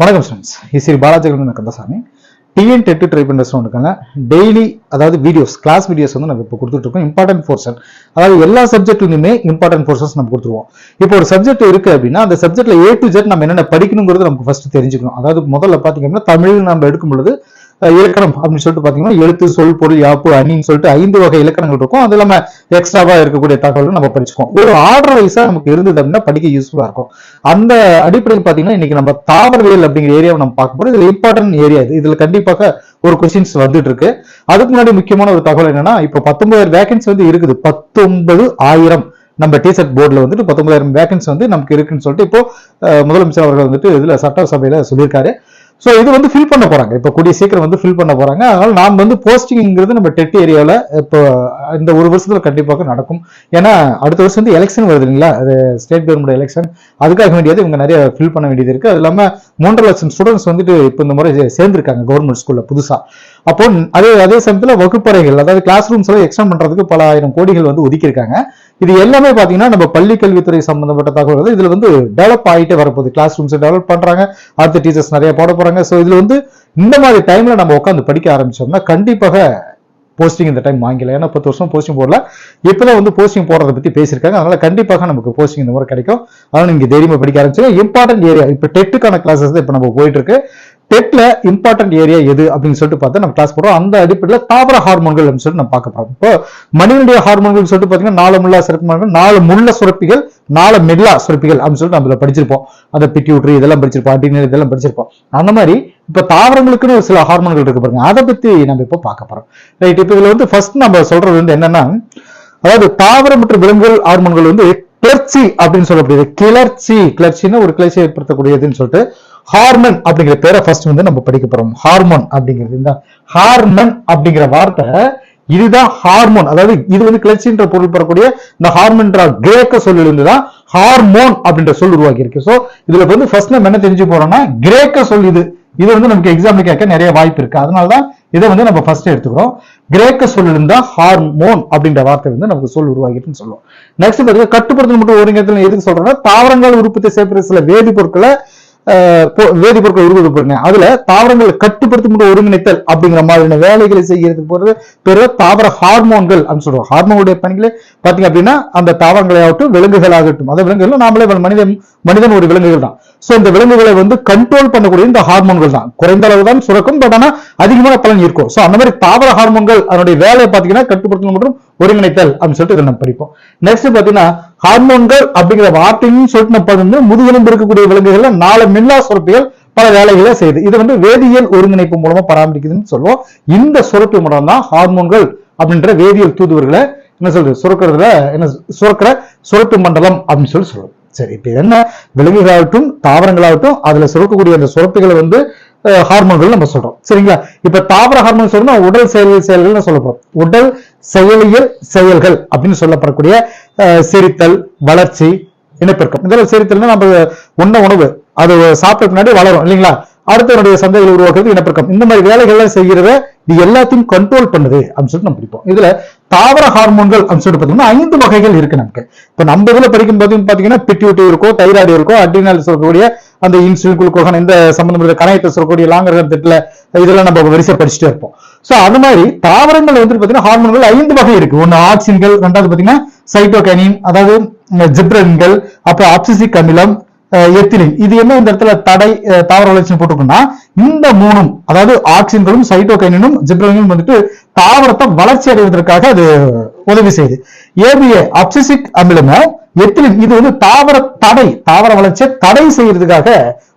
வணக்கம் ஸ்டூடெண்ட்ஸ் இசிறி நான் Kandasamy. TN TET try பண்ணுற ஸ்டூடெண்ட்டுக்கான டெய்லி அதாவது வீடியோஸ் கிளாஸ் வீடியோஸ் வந்து நம்ம இப்போ கொடுத்துட்ருக்கோம் இம்பார்ட்டன்ட் போர்ஷன் அதாவது எல்லா சப்ஜெக்ட்லையுமே இம்பார்ட்டன்ட் போர்ஷன்ஸ் நம்ம கொடுத்துருவோம். இப்போ ஒரு சப்ஜெக்ட் இருக்குது அப்படின்னா அந்த சப்ஜெக்ட்டில் ஏ டு ஜெட் நம்ம என்னென்ன படிக்கணுங்கிறது நமக்கு ஃபஸ்ட்டு தெரிஞ்சுக்கணும். அதாவது முதல்ல பார்த்தீங்கன்னா தமிழ் நம்ம எடுக்கும் பொழுது இலக்கணம் அப்படின்னு சொல்லிட்டு பார்த்தீங்கன்னா எழுத்து சொல் பொருள் யாப்பு அணின்னு சொல்லிட்டு ஐந்து வகை இலக்கணங்கள் இருக்கும். அது இல்லாம எக்ஸ்ட்ராவா இருக்கக்கூடிய தகவல்கள் நம்ம படிச்சுக்கோம் ஒரு ஆர்டர் வைஸா நமக்கு இருந்தது அப்படின்னா படிக்க யூஸ்ஃபுல்லா இருக்கும். அந்த அடிப்படையில் பார்த்தீங்கன்னா இன்னைக்கு நம்ம தாவரவியல் அப்படிங்கிற ஏரியாவை நம்ம பார்க்க போறோம். இதுல இம்பார்ட்டன்ட் ஏரியா இது. இதுல கண்டிப்பாக ஒரு கொஸ்டின்ஸ் வந்துட்டு இருக்கு. அதுக்கு முன்னாடி முக்கியமான ஒரு தகவல் என்னன்னா இப்போ பத்தொன்பதாயிரம் வேகன்சி வந்து இருக்குது. பத்தொன்பது ஆயிரம் நம்ம டிசர்ட் போர்டில் வந்துட்டு பத்தொன்பதாயிரம் வேகன்சி வந்து நமக்கு இருக்குன்னு சொல்லிட்டு இப்போ முதலமைச்சர் அவர்கள் வந்துட்டு இதில் சட்டசபையில் சொல்லியிருக்காரு. ஸோ இது வந்து ஃபில் பண்ண போறாங்க. இப்போ கூடிய சீக்கிரம் வந்து ஃபில் பண்ண போறாங்க. அதனால நாம் வந்து போஸ்டிங்கிறது நம்ம டெட் ஏரியாவில் இப்போ இந்த ஒரு வருஷத்துல கண்டிப்பாக நடக்கும். ஏன்னா அடுத்த வருஷம் வந்து எலெக்ஷன் வருது இல்லைங்களா? அது ஸ்டேட் கவர்மெண்ட் எலெக்ஷன் அதுக்காக வேண்டியது இவங்க நிறைய ஃபில் பண்ண வேண்டியது இருக்கு. அது இல்லாமல் மூன்றரை லட்சம் ஸ்டூடெண்ட்ஸ் வந்துட்டு இப்போ இந்த முறை சேர்ந்துருக்காங்க சேர்ந்திருக்காங்க கவர்மெண்ட் ஸ்கூல்ல புதுசா. அப்போ அதே அதே சமயத்தில் வகுப்பறைகள் அதாவது கிளாஸ் ரூம்ஸ் எல்லாம் எக்ஸ்டெண்ட் பண்றதுக்கு பல ஆயிரம் கோடிகள் வந்து ஒதுக்கியிருக்காங்க. இது எல்லாமே பாத்தீங்கன்னா நம்ம பள்ளி கல்வித்துறை சம்பந்தப்பட்ட தகவல்கள். இதுல வந்து டெவலப் ஆகிட்டே வரப்போகுது. கிளாஸ் ரூம்ஸ் டெவலப் பண்றாங்க. அடுத்த டீச்சர்ஸ் நிறைய போட போறாங்க. ஸோ இதுல வந்து இந்த மாதிரி டைம்ல நம்ம உட்காந்து படிக்க ஆரம்பிச்சோம்னா கண்டிப்பாக போஸ்டிங் இந்த டைம் வாங்கல ஏன்னா பத்து வருஷம் போஸ்டிங் போடல. இப்போதான் வந்து போஸ்டிங் போடுறத பத்தி பேசியிருக்காங்க. அதனால கண்டிப்பாக நமக்கு போஸ்டிங் இந்த முறை கிடைக்கும். அதனால நீங்க தைரியமா படிக்க ஆரம்பிச்சிடும் இம்பார்ட்டன்ட் ஏரியா இப்ப டெட்டுக்கான கிளாஸஸ் தான் இப்ப நம்ம போயிட்டு இருக்கு. டெட்ல இம்பார்ட்டன்ட் ஏரியா எது அப்படின்னு சொல்லிட்டு பார்த்தா நம்ம கிளாஸ் போறோம் அந்த அடிப்படையில் தாவர ஹார்மோன்கள் அப்படின்னு சொல்லிட்டு நம்ம பார்க்க போறோம். இப்போ மனிதனுடைய ஹார்மோன்கள் சொல்லிட்டு பார்த்தீங்கன்னா நாலு முல்லா சிறப்பு நாலு முள்ள சுரப்பிகள் நாலு மெல்லா சுரப்பிகள் அப்படின்னு சொல்லிட்டு நம்ம படிச்சிருப்போம். அந்த பிட்யூட்ரி இதெல்லாம் படிச்சிருப்போம் அடினர் இதெல்லாம் படிச்சிருப்போம். அந்த மாதிரி இப்ப தாவரங்களுக்குன்னு ஒரு சில ஹார்மோன்கள் இருக்கு பாருங்க. அதை பத்தி நம்ம இப்போ பார்க்க போறோம். ரைட் இப்போ இதுல வந்து ஃபர்ஸ்ட் நம்ம சொல்றது வந்து என்னன்னா அதாவது தாவரம் மற்றும் விலங்குகள் ஹார்மோன்கள் வந்து கிளர்ச்சி அப்படின்னு சொல்லக்கூடியது கிளர்ச்சி கிளர்ச்சின்னா ஒரு கிளர்ச்சி ஏற்படுத்தக்கூடியதுன்னு சொல்லிட்டு ஹார்மன் அப்படிங்கிற பேரை ஃபர்ஸ்ட் வந்து நம்ம படிக்க போறோம். ஹார்மோன் அப்படிங்கிறது. இந்த ஹார்மன் அப்படிங்கிற வார்த்தை இதுதான் ஹார்மோன் அதாவது இது வந்து கிளர்ச்சின்ற பொருள் பெறக்கூடிய இந்த ஹார்மோன்ற கிரேக்க சொல்லிலிருந்து தான் ஹார்மோன் அப்படின்ற சொல் உருவாக்கி இருக்கு சோ இதுல வந்து ஃபர்ஸ்ட் நம்ம என்ன தெரிஞ்சு போறோம்னா கிரேக்க சொல் இது. இது வந்து நமக்கு எக்ஸாம்பிள் கேட்க நிறைய வாய்ப்பு இருக்கு. அதனாலதான் இதை வந்து நம்ம ஃபர்ஸ்ட் எடுத்துக்கிறோம். கிரேக்க சொல்லிருந்தா தான் ஹார்மோன் அப்படின்ற வார்த்தை வந்து நமக்கு சொல் உருவாகிட்டுன்னு சொல்லுவோம். நெக்ஸ்ட் பாத்தீங்கன்னா கட்டுப்படுத்தல் மற்றும் ஒருங்கிணத்துல எதுக்கு சொல்றோம்னா தாவரங்கள் உற்பத்தி செய்யப்படுற சில வேதிப்பொருட்களை வேதிப்பொருட்கள் உருவாக்க அதுல தாவரங்களை கட்டுப்படுத்தும் ஒருங்கிணைத்தல் அப்படிங்கிற மாதிரியான வேலைகளை செய்யறதுக்கு போறது பிற தாவர ஹார்மோன்கள் அப்படின்னு சொல்றோம். ஹார்மோனுடைய பணிகளே பாத்தீங்க அப்படின்னா அந்த தாவரங்களாகட்டும் விலங்குகளாகட்டும் அந்த விலங்குகள் நாமளே மனிதன் மனிதன் ஒரு விலங்குகள் தான் சோ இந்த விலங்குகளை வந்து கண்ட்ரோல் பண்ணக்கூடிய இந்த ஹார்மோன்கள் தான். குறைந்த அளவு தான் சுரக்கும் பட் ஆனா அதிகமான பலன் இருக்கும் சோ அந்த மாதிரி தாவர ஹார்மோன்கள் அதனுடைய வேலையை பாத்தீங்கன்னா கட்டுப்படுத்தல் மற்றும் ஒருங்கிணைத்தல் அப்படின்னு சொல்லிட்டு இதை நம்ம படிப்போம். நெக்ஸ்ட் பாத்தீங்கன்னா ஹார்மோன்கள் அப்படிங்கிற வார்த்தையும் சொல்லிட்டு நம்ம வந்து முதுகெலும்பு இருக்கக்கூடிய விலங்குகள்ல நாலு மில்லா சுரப்பிகள் பல வேலைகளை செய்யுது. இது வந்து வேதியியல் ஒருங்கிணைப்பு மூலமா பராமரிக்குதுன்னு சொல்லுவோம். இந்த சுரப்பு மூலம் தான் ஹார்மோன்கள் அப்படின்ற வேதியியல் தூதுவர்களை என்ன சொல்றது சுரக்கிறதுல என்ன சுரக்கிற சுரப்பு மண்டலம் அப்படின்னு சொல்லி சொல்லுவோம். சரி இப்ப என்ன? விலங்குகளாகட்டும் தாவரங்களாகட்டும் அதுல சுரக்கக்கூடிய அந்த சுரப்புகளை வந்து ஹார்மோன்கள் நம்ம சொல்றோம். சரிங்களா? இப்ப தாவர ஹார்மோன் சொல்லணும்னா உடல் செயலியல் செயல்கள் சொல்ல உடல் செயலியல் செயல்கள் அப்படின்னு சொல்லப்படக்கூடிய அஹ், செரித்தல் வளர்ச்சி இனப்பெருக்கம் இதெல்லாம் செரித்தல்னா நம்ம உண்ண உணவு. அது சாப்பிட்ட பின்னாடி வளரும் இல்லைங்களா? அடுத்தவனுடைய சந்தைகளை உருவாக்குறது இனப்பெருக்கம் இந்த மாதிரி வேலைகள்லாம் செய்கிறத இது எல்லாத்தையும் கண்ட்ரோல் பண்ணுது அப்படின்னு சொல்லிட்டு நம்ம படிப்போம். இதுல தாவர ஹார்மோன்கள் அப்படின்னு சொல்லிட்டு பார்த்தீங்கன்னா ஐந்து வகைகள் இருக்கு நமக்கு. இப்ப நம்ம இதுல படிக்கும் போது பாத்தீங்கன்னா பிட்யூட்டி இருக்கும் தைராய்டு இருக்கும் அட்ரினால் சொல்லக்கூடிய அந்த இன்சுலின் குளுக்கோகன் இந்த சம்பந்தப்பட்ட கணையத்தை சொல்லக்கூடிய லாங்கர் திட்டல இதெல்லாம் நம்ம வரிசை படிச்சுட்டே இருப்போம். சோ அது மாதிரி தாவரங்கள் வந்து பாத்தீங்கன்னா ஹார்மோன்கள் ஐந்து வகை இருக்கு. ஒன்னு ஆக்சின்கள் ரெண்டாவது பாத்தீங்கன்னா சைட்டோகனின் அதாவது ஜிப்ரன்கள் அப்புறம் ஆப்சிசிக் அமிலம் எத்திலின். இது என்ன இந்த இடத்துல தடை தாவர வளர்ச்சி போட்டிருக்குன்னா இந்த மூணும் அதாவது ஆக்சின்களும் சைட்டோகைனும் ஜிப்ரலினும் வந்துட்டு தாவரத்தை வளர்ச்சி அடைவதற்காக அது உதவி செய்யுது. ஏபிஏ அப்சிசிக் அமிலமும் எத்திலின் இது வந்து தாவர தடை தாவர வளர்ச்சியை தடை செய்யறதுக்காக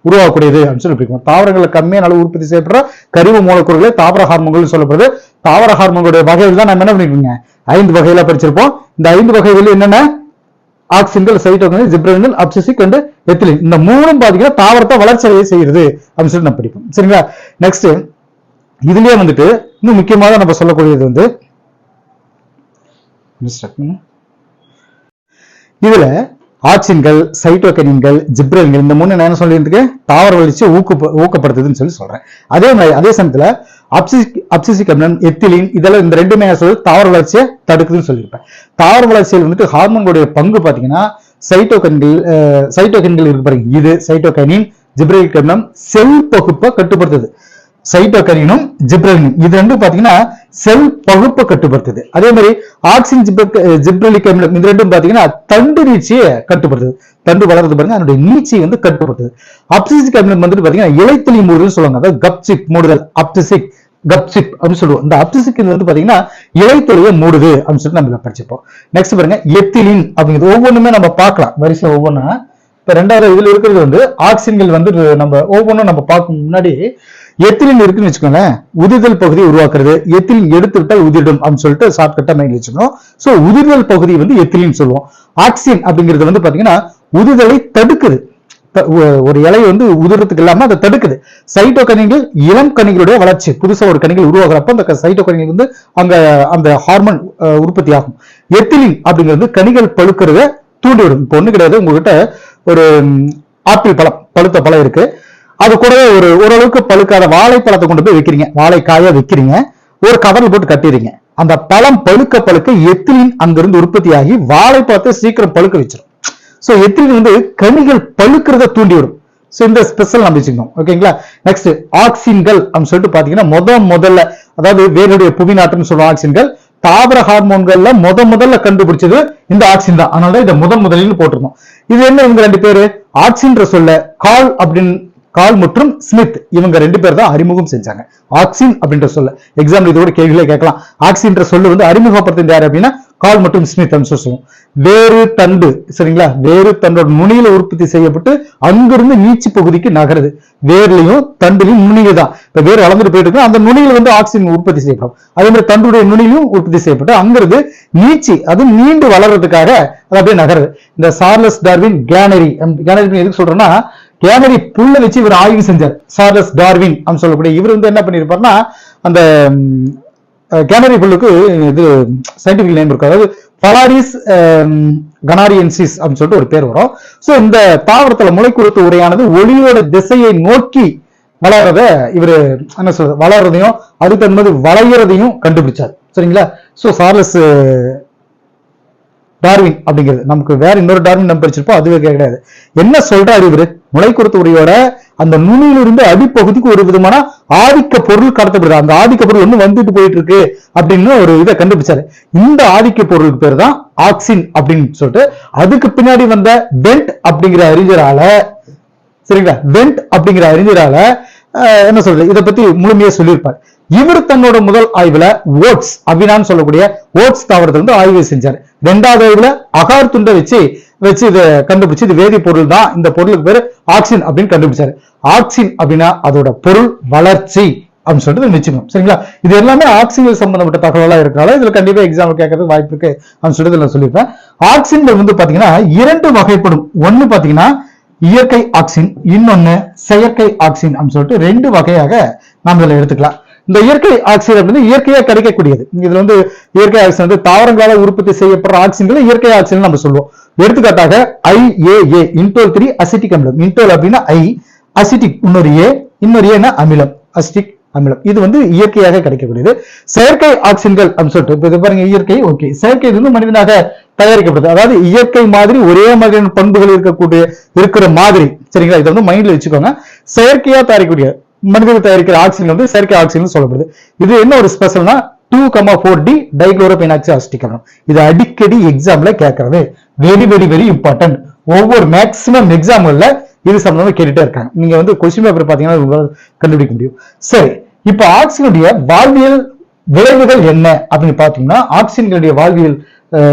உருவாக்கக்கூடியது அப்படின்னு சொல்லி தாவரங்களை கம்மியான அளவு உற்பத்தி செய்யப்படுற கரிம மூலக்கூறுகளே தாவர ஹார்மோன்கள் சொல்லப்படுது. தாவர ஹார்மோன்களுடைய வகைகள் தான் நம்ம என்ன பண்ணிருக்கீங்க ஐந்து வகையில படிச்சிருப்போம் இந்த ஐந்து வகைகள் என்னென்ன? ஆக்சின்கள் சைட்டோகனல் ஜிப்ரன்கள் அப்சிசிக் அண்ட் எத்திலின் இந்த மூணும் பாத்தீங்கன்னா தாவரத்தை வளர்ச்சி அடைய செய்யுது அப்படின்னு சொல்லி நம்ம படிப்போம். சரிங்களா? நெக்ஸ்ட் இதுலயே வந்துட்டு இன்னும் முக்கியமாக நம்ம சொல்லக்கூடியது வந்து இதுல ஆக்சின்கள் சைட்டோகனின்கள் ஜிப்ரல்கள் இந்த மூணு நான் என்ன சொல்லியிருக்கேன் தாவர வளர்ச்சி ஊக்க ஊக்கப்படுத்துதுன்னு சொல்லி சொல்றேன். அதே மாதிரி அதே சமயத்துல அப்சிக் அப்சிசிக் எத்திலின் இதெல்லாம் இந்த ரெண்டுமே சொல்லி தாவர வளர்ச்சியை தடுக்குதுன்னு சொல்லியிருப்பேன். தாவர வளர்ச்சியில் வந்துட்டு ஹார்மோனுடைய பங்கு பாத்தீங்கன்னா சைட்டோகன்கள் சைட்டோகன்கள் இருக்கு பாருங்க. இது சைட்டோகனின் ஜிப்ரலிக் அமிலம் செல் பகுப்பை கட்டுப்படுத்துது. சைட்டோகனினும் ஜிப்ரலினும் இது ரெண்டும் பாத்தீங்கன்னா செல் பகுப்பை கட்டுப்படுத்துது. அதே மாதிரி ஆக்சின் ஜிப்ரலிக் அமிலம் இது ரெண்டும் பாத்தீங்கன்னா தண்டு நீச்சியை கட்டுப்படுத்துது. தண்டு வளர்றது பாருங்க அதனுடைய நீட்சியை வந்து கட்டுப்படுத்துது. அப்சிசிக் அமிலம் வந்துட்டு பாத்தீங்கன்னா இலைத்தளி மூடுதல் சொல்லுவாங்க. அதாவது கப்சிக் மூடுதல் அப்சிசிக் கப்சிப் அப்படின்னு சொல்லுவோம். இந்த அப்சிசிக் வந்து பாத்தீங்கன்னா இலைத்தொழியை மூடுது அப்படின்னு சொல்லிட்டு நம்ம படிச்சிருப்போம். நெக்ஸ்ட் பாருங்க எத்திலின் அப்படிங்கிறது ஒவ்வொன்றுமே நம்ம பார்க்கலாம். வரிசை ஒவ்வொன்றா இப்ப ரெண்டாவது இதுல இருக்கிறது வந்து ஆக்சின்கள் வந்து நம்ம ஒவ்வொன்றும் நம்ம பார்க்கும் முன்னாடி எத்திலின் இருக்குன்னு வச்சுக்கோங்களேன். உதிர்தல் பகுதியை உருவாக்குறது. எத்திலின் எடுத்து விட்டால் உதிரிடும் அப்படின்னு சொல்லிட்டு ஷார்ட்கட்டா மைண்ட் வச்சுக்கணும் சோ உதிர்தல் பகுதி வந்து எத்திலின்னு சொல்லுவோம். ஆக்சின் அப்படிங்கிறது வந்து பாத்தீங்கன்னா உதிர்தலை தடுக்குது. ஒரு இலை வந்து உதிரத்துக்கு இல்லாம அதை தடுக்குது. சைட்டோ கனிகள் இளம் கனிகளுடைய வளர்ச்சி புதுசா ஒரு கனிகள் உருவாகிறப்ப அந்த சைட்டோ கனிகள் வந்து அங்க அந்த ஹார்மோன் உற்பத்தி ஆகும் எத்திலின் அப்படிங்கிறது கனிகள் பழுக்கிறத தூண்டிவிடும். இப்போ ஒண்ணு கிடையாது உங்ககிட்ட ஒரு ஆப்பிள் பழம் பழுத்த பழம் இருக்கு. அது கூடவே ஒரு ஓரளவுக்கு பழுக்காத வாழைப்பழத்தை கொண்டு போய் வைக்கிறீங்க. வாழைக்காயா வைக்கிறீங்க. ஒரு கவரில் போட்டு கட்டிடுறீங்க. அந்த பழம் பழுக்க பழுக்க எத்திலின் அங்கிருந்து உற்பத்தியாகி வாழைப்பழத்தை சீக்கிரம் பழுக்க வச்சிடும் சோ எத்திலின் வந்து கனிகள் பழுக்கிறத தூண்டிவிடும். சோ இந்த ஸ்பெஷல் நம்ம வச்சுக்கணும். ஓகேங்களா நெக்ஸ்ட் ஆக்சின்கள் அப்படின்னு சொல்லிட்டு பாத்தீங்கன்னா முத முதல்ல அதாவது வேறு புவி நாட்டுன்னு சொல்லுவோம் ஆக்சின்கள் தாவர ஹார்மோன்கள்ல முத முதல்ல கண்டுபிடிச்சது இந்த ஆக்சின் தான். அதனால இதை முதன் முதலில் போட்டிருந்தோம். இது என்ன இவங்க ரெண்டு பேரு? ஆக்சின்ற சொல்ல கால் அப்படின்னு கால் மற்றும் ஸ்மித் இவங்க ரெண்டு பேர் தான் அறிமுகம் செஞ்சாங்க. ஆக்சின் அப்படின்ற சொல்ல. எக்ஸாம்பிள் இதோட கேள்வியிலே கேட்கலாம். ஆக்சின்ற சொல்லு வந்து அறிமுகப்படுத்தினது யாரு அப்படின்னா கால் மற்றும் ஸ்மித் சொல்லுவோம் வேறு தண்டு சரிங்களா? வேறு தண்டோட நுனியில உற்பத்தி செய்யப்பட்டு அங்கிருந்து நீச்சி பகுதிக்கு நகருது. வேர்லையும் தண்டுலையும் நுனியில தான் இப்ப வேர் வளர்ந்துட்டு போயிட்டு இருக்கு அந்த நுனியில வந்து ஆக்சிஜன் உற்பத்தி செய்யப்படும். அதே மாதிரி தண்டுடைய நுனியிலும் உற்பத்தி செய்யப்பட்டு அங்கிருந்து நீச்சி அது நீண்டு வளர்றதுக்காக அது அப்படியே நகருது. இந்த சார்லஸ் டார்வின் கேனரி கேனரி எதுக்கு சொல்றேன்னா கேனரி புல்ல வச்சு இவர் ஆய்வு செஞ்சார். சார்லஸ் டார்வின் அப்படின்னு சொல்லக்கூடிய இவர் வந்து என்ன பண்ணிருப்பாருன்னா அந்த கேனரி புல்லுக்கு இது சயின்டிபிக் நேம் இருக்கு அதாவது பலாரிஸ் கனாரியன்சிஸ் அப்படின்னு சொல்லிட்டு ஒரு பேர் வரும். ஸோ இந்த தாவரத்தில் முளைக்குறுத்து உரையானது ஒளியோட திசையை நோக்கி வளர்றத இவர் என்ன சொல்றது வளர்றதையும் அதுக்கு தன்மது வளையிறதையும் கண்டுபிடிச்சார். சரிங்களா? சோ சார்லஸ் டார்வின் அப்படிங்கிறது. நமக்கு வேற இன்னொரு டார்வின் நம்ம படிச்சிருப்போம் அதுவே கிடையாது. என்ன சொல்றாரு இவரு? முளைக்குருத்து உரையோட அந்த நுனியிலிருந்து அடிப்பகுதிக்கு ஒரு விதமான ஆதிக்க பொருள் கடத்தப்படுது. அந்த ஆதிக்க பொருள் வந்து வந்துட்டு போயிட்டு இருக்கு அப்படின்னு ஒரு இதை கண்டுபிடிச்சாரு. இந்த ஆதிக்க பொருளுக்கு பேர் தான் ஆக்சின் அப்படின்னு சொல்லிட்டு அதுக்கு பின்னாடி வந்த வெண்ட் அப்படிங்கிற அறிஞரால சரிங்களா? வெண்ட் அப்படிங்கிற அறிஞரால என்ன சொல்றது? இதை பத்தி முழுமையா சொல்லியிருப்பார். இவர் தன்னோட முதல் ஆய்வுல ஓட்ஸ் அபினான்னு சொல்லக்கூடிய ஓட்ஸ் தாவரத்துல இருந்து ஆய்வு செஞ்சார். ரெண்டாவது ஆய்வுல அகார் துண்டை வச்சு வச்சு இதை கண்டுபிடிச்சு இது வேதிப்பொருள் தான். இந்த பொருளுக்கு பேரு ஆக்சின் அப்படின்னு கண்டுபிடிச்சாரு. ஆக்சின் அப்படின்னா அதோட பொருள் வளர்ச்சி அப்படின்னு சொல்லிட்டு நிச்சயம். சரிங்களா? இது எல்லாமே ஆக்சிஜன் சம்பந்தப்பட்ட தகவலா இருக்கனால இதுல கண்டிப்பா எக்ஸாம் கேட்கறதுக்கு வாய்ப்பு இருக்கு அப்படின்னு சொல்லிட்டு நான் சொல்லியிருப்பேன். ஆக்சின்கள் வந்து பாத்தீங்கன்னா இரண்டு வகைப்படும். ஒன்னு பாத்தீங்கன்னா இயற்கை ஆக்சின் இன்னொன்னு செயற்கை ஆக்சின் அப்படின்னு சொல்லிட்டு ரெண்டு வகையாக நாம் இதுல எடுத்துக்கலாம். இந்த இயற்கை ஆக்சிஜன் அப்படின்னு இயற்கையாக கிடைக்கக்கூடியது. இதுல வந்து இயற்கை ஆக்சிஜன் வந்து தாவரங்களால் உற்பத்தி செய்யப்படுற ஆக்சின்களை இயற்கை ஆக்சிஜன் நம்ம சொல்லுவோம். எடுத்துக்காட்டாக ஐஏஏ இன்டோல் த்ரீ அசிட்டிக் அமிலம். இன்டோல் அப்படின்னா ஐ அசிட்டிக் இன்னொரு ஏ இன்னொரு ஏன்னா அமிலம். அசிட்டிக் அமிலம். இது வந்து இயற்கையாக கிடைக்கக்கூடியது. செயற்கை ஆக்சின்கள் அப்படின்னு சொல்லிட்டு இது பாருங்க இயற்கை ஓகே செயற்கை வந்து மனிதனாக தயாரிக்கப்படுது. அதாவது இயற்கை மாதிரி ஒரே மாதிரியான பண்புகள் இருக்கக்கூடிய இருக்கிற மாதிரி. சரிங்களா? இதை வந்து மைண்ட்ல வச்சுக்கோங்க. செயற்கையா தயாரிக்கக்கூடிய மனிதர்கள் தயாரிக்கிற ஆக்சிஜன் வந்து செயற்கை ஆக்சிஜன் சொல்லப்படுது. இது என்ன ஒரு ஸ்பெஷல்னா two comma four D dichlorophenoxy acetic இது அடிக்கடி எக்ஸாம்ல கேட்கறது வெரி வெரி வெரி இம்பார்ட்டன்ட் ஒவ்வொரு மேக்ஸிமம் எக்ஸாம்ல இது சம்பந்தமா கேட்டுட்டே இருக்காங்க. நீங்க வந்து கொஸ்டின் பேப்பர் பாத்தீங்கன்னா கண்டுபிடிக்க முடியும். சரி இப்போ ஆக்சிஜனுடைய வாழ்வியல் விளைவுகள் என்ன அப்படின்னு பார்த்தோம்னா ஆக்சிஜன்களுடைய வாழ்வியல்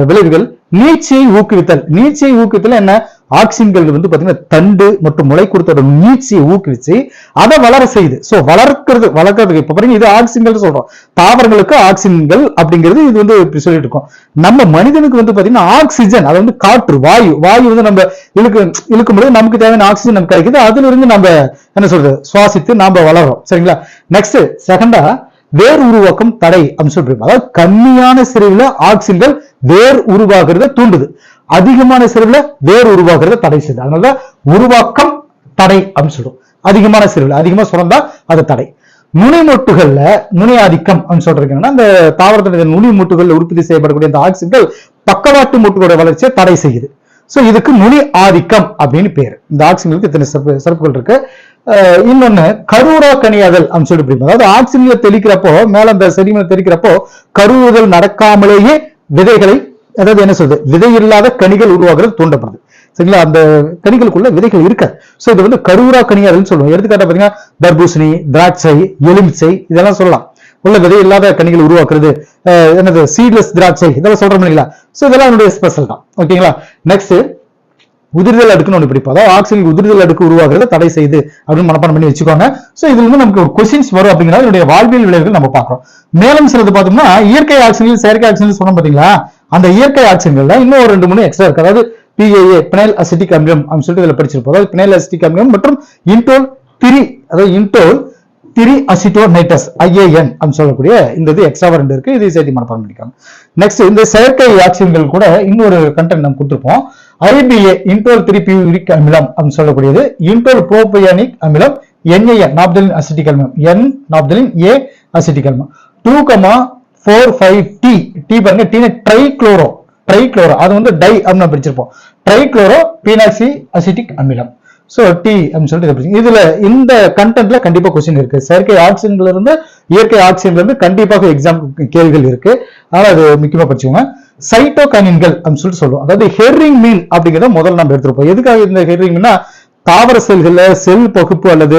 விளைவுகள் நீட்சியை ஊக்குவித்தல். நீட்சியை ஊக்குவித்தல் என்ன? ஆக்சின்கள் வந்து பாத்தீங்கன்னா தண்டு மற்றும் முளைக்குருத்தோட நீட்சியை ஊக்குவிச்சு அதை வளர செய்யுது. சோ வளர்க்கிறது வளர்க்கறதுக்கு இப்ப பாருங்க இது ஆக்சின்கள் சொல்றோம். தாவரங்களுக்கு ஆக்சிஜன்கள் அப்படிங்கிறது இது வந்து சொல்லிட்டு இருக்கோம். நம்ம மனிதனுக்கு வந்து பாத்தீங்கன்னா ஆக்சிஜன் அது வந்து காற்று வாயு. வாயு வந்து நம்ம இழுக்கு இழுக்கும் பொழுது நமக்கு தேவையான ஆக்சிஜன் நமக்கு கிடைக்குது. அதுல இருந்து நம்ம என்ன சொல்றது? சுவாசித்து நாம வளர்றோம். சரிங்களா? நெக்ஸ்ட் செகண்டா வேர் உருவாக்கம் தடை அப்படின்னு சொல்லிட்டு அதாவது கம்மியான சிறையில ஆக்சின்கள் வேர் உருவாகிறத தூண்டுது. அதிகமான செறிவுல வேர் உருவாகிறத தடை செய்யுது. அதனால உருவாக்கம் தடை அப்படின்னு சொல்லும் அதிகமான செறிவுல அதிகமா சுரந்தா அது தடை. நுனிமொட்டுகள்ல நுனி ஆதிக்கம் அப்படின்னு சொல்றது இந்த தாவரத்தினுடைய நுனி மூட்டுகள்ல உற்பத்தி செய்யப்படக்கூடிய அந்த ஆக்சிஜன்கள் பக்கவாட்டு மூட்டுகளோட வளர்ச்சியை தடை செய்யுது. ஸோ இதுக்கு நுனி ஆதிக்கம் அப்படின்னு பேர். இந்த ஆக்சிஜனுக்கு இத்தனை சிறப்பு சிறப்புகள் இருக்கு. இன்னொன்னு கரூரா கனியாதல் அப்படின்னு சொல்லிட்டு பிடிக்கும். அதாவது ஆக்சிஜன்ல தெளிக்கிறப்போ மேல அந்த செடிமலை தெளிக்கிறப்போ கருவுதல் நடக்காமலேயே விதைகளை அதாவது என்ன சொல்றது? விதை இல்லாத கனிகள் உருவாகிறது தூண்டப்படுது. சரிங்களா? அந்த கனிகளுக்குள்ள விதைகள் இருக்காது சோ இது வந்து கருவுரா கனியாதல்னு சொல்லுவோம் எடுத்துக்காட்ட பாத்தீங்கன்னா தர்பூசணி திராட்சை எலுமிச்சை இதெல்லாம் சொல்லலாம். உள்ள விதை இல்லாத கனிகள் உருவாக்குறது என்னது? சீட்லெஸ் திராட்சை இதெல்லாம் சொல்றோம் இல்லைங்களா? சோ இதெல்லாம் என்னுடைய ஸ்பெஷல் தான். ஓகேங்களா நெக்ஸ்ட் உதிர்தல் அடுக்குன்னு ஒன்று பிடிப்போம். அதாவது ஆக்சிஜன் உதிர்தல் அடுக்கு உருவாகிறத தடை செய்து அப்படின்னு மனப்பாடம் பண்ணி வச்சுக்கோங்க. ஸோ இதுல இருந்து நமக்கு ஒரு கொஸ்டின்ஸ் வரும் அப்படிங்கிறது என்னுடைய வாழ்வியல் விளைவுகள் நம்ம பார்க்குறோம். மேலும் சிலது பார்த்தோம்னா இயற்கை ஆக்சிஜன் செயற்கை ஆக்சிஜன் சொன்னோம் பார்த்தீங்களா? அந்த இயற்கை ஆக்சிஜன்ல இன்னும் ஒரு ரெண்டு மூணு எக்ஸ்ட்ரா இருக்கு. அதாவது பிஏஏ பினைல் அசிட்டிக் அமிலம் அப்படின்னு சொல்லிட்டு இதில் படிச்சிருப்போம். அதாவது பினைல் அசிட்டிக் அமிலம் மற்றும் இன்டோல் திரி அதாவது இன்டோல் திரி அசிட்டோனைட்டஸ் ஐஏஎன் அப்படின்னு சொல்லக்கூடிய இந்த இது எக்ஸ்ட்ரா ரெண்டு இருக்கு. இது சேர்த்து மனப்பாடம் பண்ணிக்காங்க. நெக்ஸ்ட் இந்த செயற்கை ஆக்சிஜன்கள் கூட இன்னொரு கண்டென்ட் நம்ம கொடுத்துருப்போம். ஐபிஏ இன்டோல் த்ரீ பியூரிக் அமிலம் அப்படின்னு சொல்லக்கூடியது. இன்டோல் புரோபயானிக் அமிலம் என்ஏஎன் நாப்தலின் அசிட்டிக் அமிலம் என் நாப்தலின் ஏ அசிட்டிக் அமிலம் two comma four five D D பாருங்க குளோரோ ட்ரைக்ளோரோ ட்ரைக்ளோரோ அது வந்து டை அப்படின்னு படிச்சிருப்போம் ட்ரைக்ளோரோ பீனாக்சி அசிட்டிக் அமிலம் ஸோ டி அப்படின்னு சொல்லிட்டு இதை இதுல இந்த கண்டென்ட்ல கண்டிப்பா கொஸ்டின் இருக்கு. செயற்கை ஆக்சிஜன்ல இருந்து இயற்கை ஆக்சிஜன்ல இருந்து கண்டிப்பாக எக்ஸாம் கேள்விகள் இருக்கு. அதனால அது முக்கியமா படிச்சுக்கோங்க. சைட்டோகனின்கள் அப்படின்னு சொல்லிட்டு சொல்லுவோம். அதாவது ஹெர்ரிங் மீன் அப்படிங்கிறத முதல்ல நம்ம எடுத்துருப்போம். எதுக்காக இந்த ஹெர்ரிங் மீன்னா தாவர செல்களில் செல் பகுப்பு அல்லது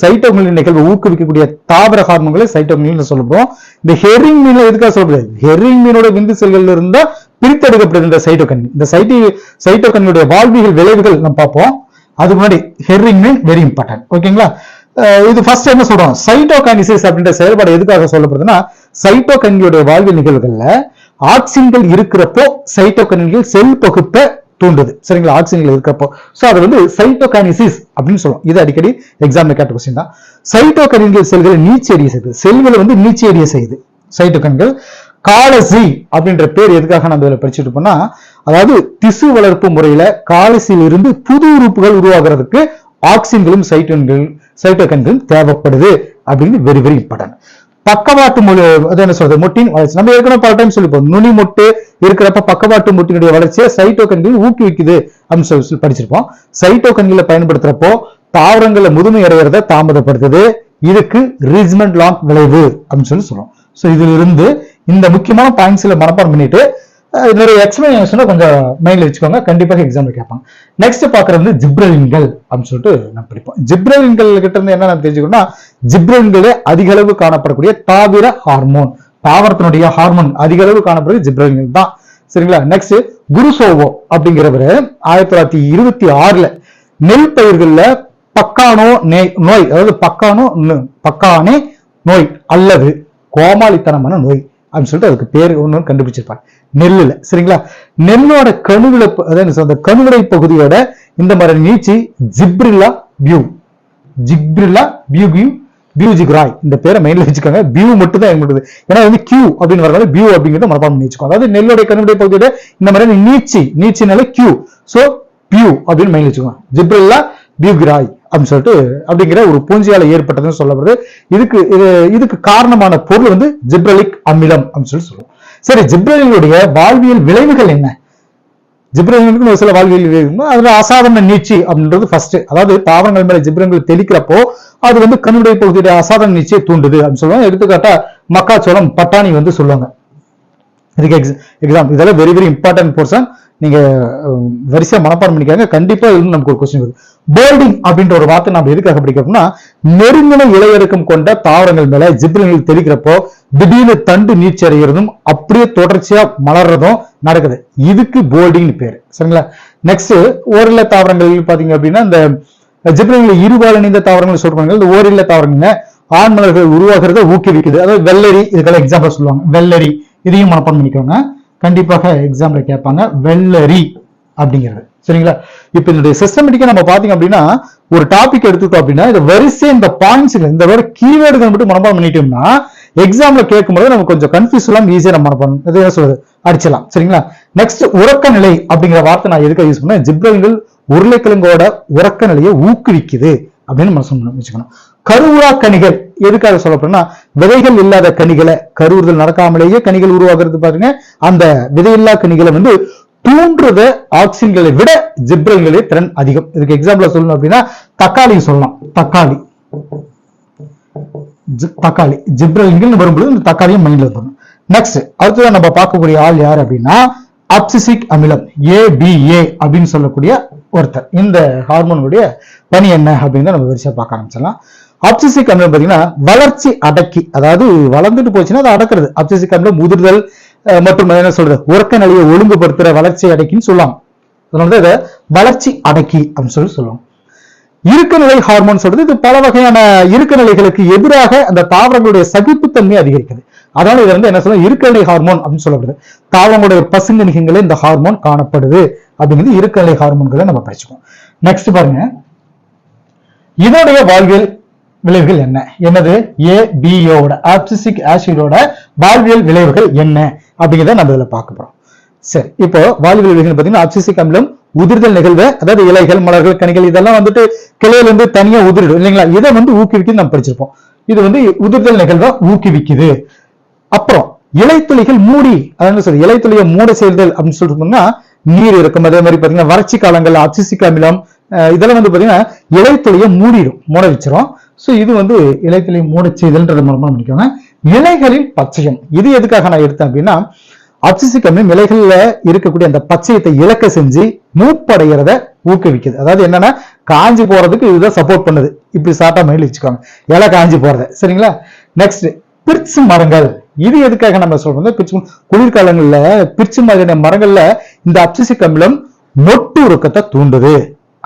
சைட்டோமின் நிகழ்வு ஊக்குவிக்கக்கூடிய தாவர ஹார்மோன்களை சைட்டோமின் சொல்லுவோம் இந்த ஹெரிங் மீன்ல எதுக்காக சொல்லப்படுது? ஹெர்ரிங் மீனோட விந்து செல்கள் இருந்தா பிரித்தெடுக்கப்படுது இந்த சைட்டோகன் இந்த சைட்டி சைட்டோகனுடைய வாழ்வியல் விளைவுகள் நம்ம பார்ப்போம். அது முன்னாடி ஹெர்ரிங் மீன் வெரி இம்பார்ட்டன்ட் ஓகேங்களா இது ஃபர்ஸ்ட் என்ன சொல்றோம்? சைட்டோகைனிசிஸ் அப்படின்ற செயல்பாடு எதுக்காக சொல்லப்படுதுன்னா சைட்டோகனியோட வாழ்வு நிகழ்வுகள்ல ஆக்சின்கள் இருக்கிறப்போ சைட்டோகனின்கள் செல் பகுப்பை தூண்டுது. சரிங்களா? ஆக்சிஜன்கள் இருக்கிறப்போ. சோ அது வந்து சைட்டோகைனிசிஸ் அப்படின்னு சொல்லுவோம் இது அடிக்கடி எக்ஸாம்ல கேட்ட கொஸ்டின் தான். சைட்டோகனின்கள் செல்களை நீச்சி செய்யுது செல்களை வந்து நீச்சி செய்யுது சைட்டோகன்கள் காலசி அப்படின்ற பேர் எதுக்காக நம்ம இதில் படிச்சுட்டு போனா அதாவது திசு வளர்ப்பு முறையில காலசியில் இருந்து புது உறுப்புகள் உருவாகிறதுக்கு ஆக்சின்களும் சைட்டோன்கள் சைட்டோகன்களும் தேவைப்படுது அப்படின்னு வெரி வெரி இம்பார்ட்டன்ட் பக்கவாட்டு மொழி அது என்ன சொல்றது? முட்டின் வளர்ச்சி. நம்ம ஏற்கனவே பல டைம் சொல்லிப்போம் நுனி மொட்டு இருக்கிறப்ப பக்கவாட்டு முட்டினுடைய வளர்ச்சியை சைட்டோகன்கள் ஊக்குவிக்குது அப்படின்னு சொல்லி படிச்சிருப்போம். சைட்டோகன்களை பயன்படுத்துறப்போ தாவரங்களை முதுமை அடைகிறத தாமதப்படுத்துது. இதுக்கு ரீஜ்மெண்ட் லாங் விளைவு அப்படின்னு சொல்லி சொல்லுவோம் ஸோ இதிலிருந்து இந்த முக்கியமான பாயிண்ட்ஸ்ல மனப்பாடம் பண்ணிட்டு நிறைய எக்ஸ்பிளனேஷனை கொஞ்சம் மைண்ட்ல வச்சுக்கோங்க. கண்டிப்பாக எக்ஸாம்ல கேட்பாங்க. நெக்ஸ்ட் பாக்குறது வந்து ஜிப்ரலின்கள் அப்படின்னு சொல்லிட்டு நம்ம படிப்போம். ஜிப்ரலின்கள் கிட்ட இருந்து என்ன நம்ம தெரிஞ்சுக்கணும்னா ஜிப்ரலின்களே அதிக அளவு காணப்படக்கூடிய தாவர ஹார்மோன் தாவரத்தினுடைய ஹார்மோன் அதிக அளவு காணப்படுறது ஜிப்ரலின்கள் தான். சரிங்களா? நெக்ஸ்ட் குருசோவோ அப்படிங்கிறவரு ஆயிரத்தி தொள்ளாயிரத்தி இருபத்தி ஆறுல நெல் பயிர்கள்ல பக்கானோ நே- நோய் அதாவது பக்கானோ பக்கானே நோய் அல்லது கோமாளித்தனமான நோய். அப்படின்னு சொல்லிட்டு அதுக்கு பேர் ஒன்று கண்டுபிடிச்சிருப்பாங்க. நெல்லுல. சரிங்களா? நெல்லோட கணுவில அதாவது அந்த கணுவிடை பகுதியோட இந்த மாதிரி நீச்சி ஜிப்ரில்லா பியூ. ஜிப்ரில்லா பியூ பியூ பியூஜிக்ராய் இந்த பேரை மைண்ட்ல வச்சுக்கோங்க. பியூ மட்டும் தான் எங்களுக்கு ஏன்னா வந்து கியூ அப்படின்னு வரனால பியூ அப்படிங்கிறத மனப்பாடம் பண்ணி வச்சுக்கோங்க. அதாவது நெல்லுடைய கண்ணுடைய பகுதியோட இந்த மாதிரி நீச்சி நீச்சினால கியூ. சோ பியூ அப்படின்னு மைண்ட் வச்சுக்கோங்க. ஜிப்ரில்லா பியூகிராய் அப்படின்னு சொல்லிட்டு அப்படிங்கிற ஒரு பூஞ்சியால ஏற்பட்டதுன்னு சொல்லப்படுது. இதுக்கு இது இதுக்கு காரணமான பொருள் வந்து ஜிப்ரலிக் அமிலம் அப்படின்னு சொல்லி சொல்லுவோம். சரி ஜிப்ரலினுடைய வாழ்வியல் விளைவுகள் என்ன? ஜிப்ரலினுக்கு ஒரு சில வாழ்வியல் விளைவுகள் அதுல அசாதாரண நீட்சி அப்படின்றது ஃபர்ஸ்ட் அதாவது தாவரங்கள் மேல ஜிப்ரன்கள் தெளிக்கிறப்போ அது வந்து கண்ணுடைய பகுதியுடைய அசாதாரண நீச்சியை தூண்டுது அப்படின்னு சொல்லுவாங்க. எடுத்துக்காட்டா மக்காச்சோளம் பட்டாணி வந்து சொல்லுவாங்க. இதுக்கு எக்ஸாம் இதெல்லாம் வெரி வெரி இம்பார்ட்டன்ட் போர்ஷன் நீங்க வரிசையா மனப்பாடம் பண்ணிக்காங்க கண்டிப்பா இதுல நமக்கு ஒரு கொஸ்டின் வருது போல்டிங் அப்படின்ற ஒரு வார்த்தை நம்ம எதுக்காக படிக்கிறோம்னா நெருங்கின இலையடக்கம் கொண்ட தாவரங்கள் மேல ஜிப்ரன்கள் தெரிக்கிறப்போ திடீர்னு தண்டு நீச்சி அடைகிறதும் அப்படியே தொடர்ச்சியா மலர்றதும் நடக்குது. இதுக்கு போல்டிங்னு பேரு. சரிங்களா? நெக்ஸ்ட் ஓரில தாவரங்கள் பாத்தீங்க அப்படின்னா இந்த ஜிப்ரன்கள் இருபால் இணைந்த தாவரங்கள் சொல்றாங்க இந்த ஓரில தாவரங்க ஆண் மலர்கள் உருவாகிறத ஊக்குவிக்குது. அதாவது வெள்ளரி இதுக்கெல்லாம் எக்ஸாம்பிள் சொல்லுவாங்க. வெள்ளரி இதையும் மனப்பான் பண்ணிக்கோங்க. கண்டிப்பாக எக்ஸாம்பிள் கேட்பாங்க. வெள்ளரி. அப்படிங்கிறது. சரிங்களா? இப்ப இதனுடைய சிஸ்டமேட்டிக்கா நம்ம பாத்தீங்க அப்படின்னா ஒரு டாபிக் எடுத்துட்டோம் அப்படின்னா இந்த வரிசை இந்த பாயிண்ட்ஸ் இந்த வேற கீவேர்டுகள் மட்டும் மனப்பாடம் பண்ணிட்டோம்னா எக்ஸாம்ல கேட்கும்போது நமக்கு கொஞ்சம் கன்ஃபியூஸ் எல்லாம் ஈஸியா நம்ம பண்ணணும் இது என்ன சொல்றது? அடிச்சலாம் சரிங்களா? நெக்ஸ்ட் உறக்க நிலை அப்படிங்கிற வார்த்தை நான் எதுக்காக யூஸ் பண்ணேன்? ஜிப்ரல்கள் உருளைக்கிழங்கோட உறக்க நிலையை ஊக்குவிக்குது அப்படின்னு நம்ம சொல்லணும் வச்சுக்கணும். கருவுரா கனிகள் எதுக்காக சொல்லப்படும்னா விதைகள் இல்லாத கனிகளை கருவுறுதல் நடக்காமலேயே கனிகள் உருவாகிறது பாருங்க. அந்த விதையில்லா கனிகளை வந்து தூண்டுறத ஆக்சின்களை விட ஜிப்ரல்களே திறன் அதிகம். இதுக்கு எக்ஸாம்பிள் சொல்லணும் அப்படின்னா தக்காளி சொல்லலாம். தக்காளி. ஜி- தக்காளி. ஜிப்ரல்கள் வரும்போது இந்த தக்காளியும் மைண்ட்ல இருக்கணும் நெக்ஸ்ட் அடுத்ததான் நம்ம பார்க்கக்கூடிய ஆள் யார் அப்படின்னா அப்சிசிக் அமிலம் ஏபிஏ அப்படின்னு சொல்லக்கூடிய ஒருத்தர். இந்த ஹார்மோனுடைய பணி என்ன அப்படின்னு நம்ம வரிசையா பார்க்க ஆரம்பிச்சிடலாம். அப்சிசிக் அமிலம் பார்த்தீங்கன்னா வளர்ச்சி அடக்கி அதாவது வளர்ந்துட்டு போச்சுன்னா அதை அடக்குறது. அப்சிசிக் அமிலம் முதிர்தல் மற்றும் என்ன சொல்றது? உறக்க நிலையை ஒழுங்குபடுத்துற வளர்ச்சி அடைக்கின்னு சொல்லலாம். அதனால இதை வளர்ச்சி அடக்கி அப்படின்னு சொல்லி சொல்லுவோம் இருக்கநிலை ஹார்மோன் சொல்றது இது பல வகையான இருக்க நிலைகளுக்கு எதிராக அந்த தாவரங்களுடைய சகிப்புத்தன்மை அதிகரிக்குது. அதனால இது வந்து என்ன சொல்லுவோம் இருக்கநிலை ஹார்மோன் அப்படின்னு சொல்லப்படுது. தாவரங்களுடைய பசுங்கணிகங்களே இந்த ஹார்மோன் காணப்படுது. அப்படிங்கிறது இருக்கநிலை ஹார்மோன்களை நம்ம படிச்சுக்கோம். நெக்ஸ்ட் பாருங்க. இதோடைய வாழ்வியல் விளைவுகள் என்ன? என்னது? ஏபிஓட ஆப்சிசிக் ஆசிடோட வாழ்வியல் விளைவுகள் என்ன? அப்படிங்கிறத நம்ம இதில் பார்க்க போகிறோம் சரி இப்போ வாழ்வியல் விளைவுகள் பார்த்தீங்கன்னா ஆப்சிசிக் அமிலம் உதிர்தல் நிகழ்வு அதாவது இலைகள் மலர்கள் கனிகள் இதெல்லாம் வந்துட்டு கிளையிலிருந்து இருந்து தனியா உதிரிடும் இல்லைங்களா? இதை வந்து ஊக்குவிக்குது நம்ம படிச்சிருப்போம். இது வந்து உதிர்தல் நிகழ்வை ஊக்குவிக்குது. அப்புறம் இலைத்துளிகள் மூடி அதாவது சொல்லி இலைத்துளியை மூட செய்தல் அப்படின்னு சொல்லிட்டோம்னா நீர் இருக்கும் அதே மாதிரி பாத்தீங்கன்னா வறட்சி காலங்கள் அப்சிசிக் அமிலம் இதெல்லாம் வந்து பாத்தீங்கன்னா இலைத்துளியை மூடிடும் மூட வச்சிரும். சோ இது வந்து இலைத்துளியை மூட செய்தல்ன்றது மூலமாக பண்ணிக்கோங்க இலைகளில் பச்சையம். இது எதுக்காக நான் எடுத்தேன் அப்படின்னா அப்சிசிக் இலைகளில் இருக்கக்கூடிய அந்த பச்சையத்தை இழக்க செஞ்சு மூப்படைகிறத ஊக்குவிக்குது. அதாவது என்னன்னா காஞ்சி போறதுக்கு இதுதான் சப்போர்ட் பண்ணுது. இப்படி சாட்டா மைண்ட் வச்சுக்கோங்க இலை காஞ்சி போறத. சரிங்களா? நெக்ஸ்ட் பிரிச்சு மரங்கள். இது எதுக்காக நம்ம சொல்றோம் பிரிச்சு குளிர்காலங்களில் பிரிச்சு மாதிரியான மரங்கள்ல இந்த அப்சிசிக் அமிலம் மொட்டு உருக்கத்தை தூண்டுது.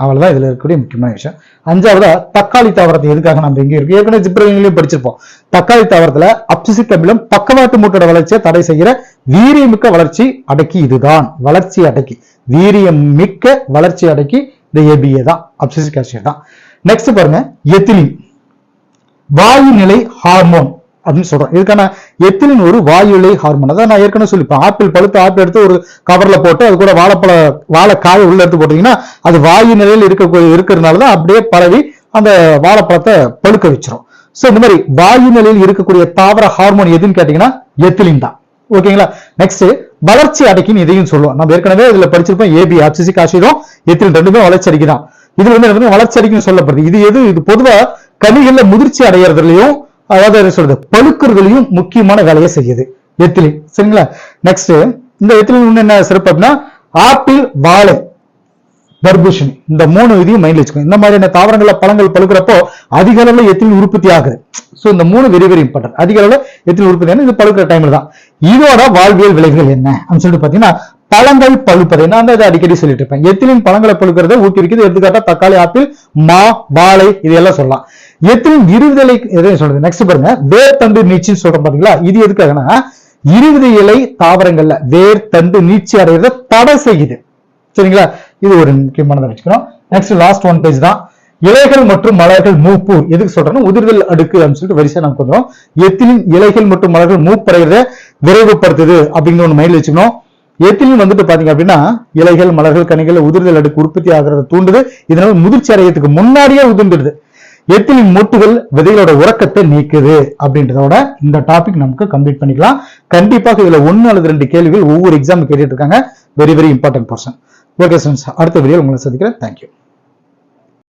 அவ்வளவுதான் இதில் இருக்கக்கூடிய முக்கியமான விஷயம். அஞ்சாவதா தக்காளி தாவரத்தை எதுக்காக நம்ம இங்கே இருக்கு? ஏற்கனவே ஜிப்ரங்களையும் படிச்சிருப்போம். தக்காளி தாவரத்துல அப்சிசிக் அமிலம் பக்கவாட்டு மூட்டோட வளர்ச்சியை தடை செய்கிற வீரியமிக்க வளர்ச்சி அடக்கி இதுதான். வளர்ச்சி அடக்கி. வீரியம் மிக்க வளர்ச்சி அடக்கி இந்த ஏபிஏ தான் அப்சிசிக் ஆசிட் தான். நெக்ஸ்ட் பாருங்க எத்திலின். வாயு நிலை ஹார்மோன் அப்படின்னு சொல்றோம். இதுக்கான எத்திலின் ஒரு வாயுலை ஹார்மோன் அதான் நான் ஏற்கனவே சொல்லிப்பேன் ஆப்பிள் பழுத்த ஆப்பிள் எடுத்து ஒரு கவர்ல போட்டு அது கூட வாழைப்பழ வாழைக்காய் உள்ள எடுத்து போட்டீங்கன்னா அது வாயு நிலையில் இருக்க இருக்கிறதுனால தான் அப்படியே பரவி அந்த வாழைப்பழத்தை பழுக்க வச்சிரும். சோ இந்த மாதிரி வாயு நிலையில் இருக்கக்கூடிய தாவர ஹார்மோன் எதுன்னு கேட்டீங்கன்னா எத்திலின் தான். ஓகேங்களா நெக்ஸ்ட் வளர்ச்சி அடைக்கின்னு இதையும் சொல்லுவோம். நம்ம ஏற்கனவே இதுல படிச்சிருப்போம். ஏபி அப்சிசிக் ஆசிடும் எத்திலின் ரெண்டுமே வளர்ச்சி அடிக்குதான். இது வந்து எனக்கு வளர்ச்சி அடிக்குன்னு சொல்லப்படுது. இது எது? இது பொதுவா கனிகள்ல முதிர்ச்சி அடையறதுலயும் அதாவது என்ன சொல்றது? பழுக்கர்களையும் முக்கியமான வேலையை செய்யுது. எத்திலி சரிங்களா? நெக்ஸ்ட் இந்த எத்திலி என்ன சிறப்பு அப்படின்னா ஆப்பிள் வாழை தர்பூஷணி இந்த மூணு இதையும் மைண்ட்ல வச்சுக்கோங்க. இந்த மாதிரியான தாவரங்கள பழங்கள் பழுக்கிறப்போ அதிக அளவுல எத்திலின் உற்பத்தி ஆகுது. சோ இந்த மூணு வெரி வெரி இம்பார்ட்டன்ட் அதிக அளவுல எத்தில் உற்பத்தி ஆகுது. இது பழுக்கிற டைம்ல தான். இதோட வாழ்வியல் விளைவுகள் என்ன? அப்படின்னு சொல்லிட்டு பாத்தீங்கன்னா பழங்கள் பழுப்பதை. நான் தான் இதை அடிக்கடி சொல்லிட்டு இருப்பேன். எத்திலின் பழங்களை பழுக்கிறத ஊக்குவிக்கிறது எடுத்துக்காட்டா தக்காளி ஆப்பிள் மா வாழை இதெல்லாம் சொல்லலாம். எத்திலின் இருதலை எதை சொல்றது? நெக்ஸ்ட் பாருங்க. வேர் தண்டு நீச்சின்னு சொல்றோம் பாத்தீங்களா? இது எதுக்காகனா இருவித இலை தாவரங்கள்ல வேர் தண்டு நீச்சி அடைகிறத தடை செய்யுது. சரிங்களா? இது ஒரு முக்கியமானதை வச்சுக்கிறோம் நெக்ஸ்ட் லாஸ்ட் ஒன் பேஜ் தான். இலைகள் மற்றும் மலர்கள் மூப்பு. எதுக்கு சொல்றேன்னா உதிர்தல் அடுக்கு அப்படின்னு சொல்லிட்டு வரிசை நம்ம கொஞ்சம் எத்திலின் இலைகள் மற்றும் மலர்கள் மூப்படைகிறத விரைவுபடுத்துது அப்படிங்கிற ஒன்று மைண்டில் வச்சுக்கணும். எத்திலின் வந்துட்டு பாத்தீங்க அப்படின்னா இலைகள் மலர்கள் கனிகள் உதிர்தல் அடுக்கு உற்பத்தி ஆகிறத தூண்டுது. இதனால முதிர்ச்சி அடையத்துக்கு முன்னாடியே உதிர்ந்துடுது. எத்தனை மூட்டுகள் விதைகளோட உறக்கத்தை நீக்குது அப்படின்றதோட இந்த டாபிக் நமக்கு கம்ப்ளீட் பண்ணிக்கலாம். கண்டிப்பாக இதுல ஒன்னு அல்லது ரெண்டு கேள்விகள் ஒவ்வொரு எக்ஸாம் கேட்டுட்டு இருக்காங்க. Very very important person okay students அடுத்த வீடியோ உங்களை சந்திக்கிறேன். Thank you